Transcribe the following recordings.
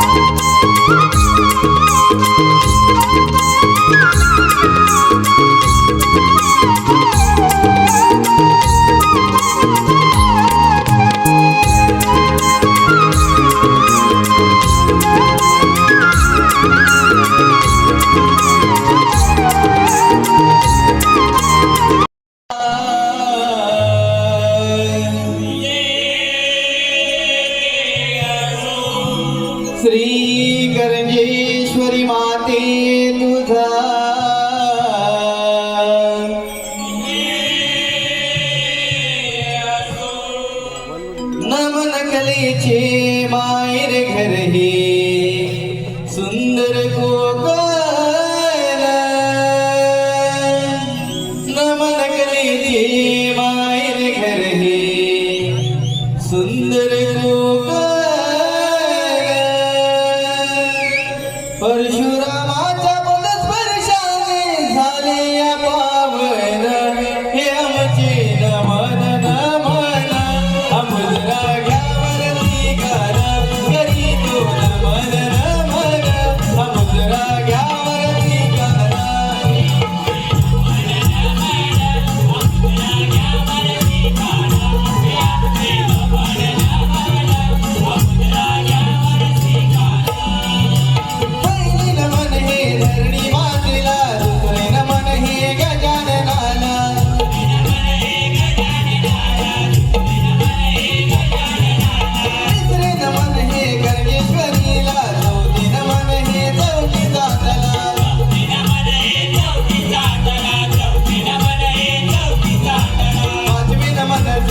Thanks. ते तुझा नमन कलेचे मायर घर हे सुंदर कोकण नमन कलेचे मायर घर हे सुंदर कोकण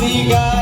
You got.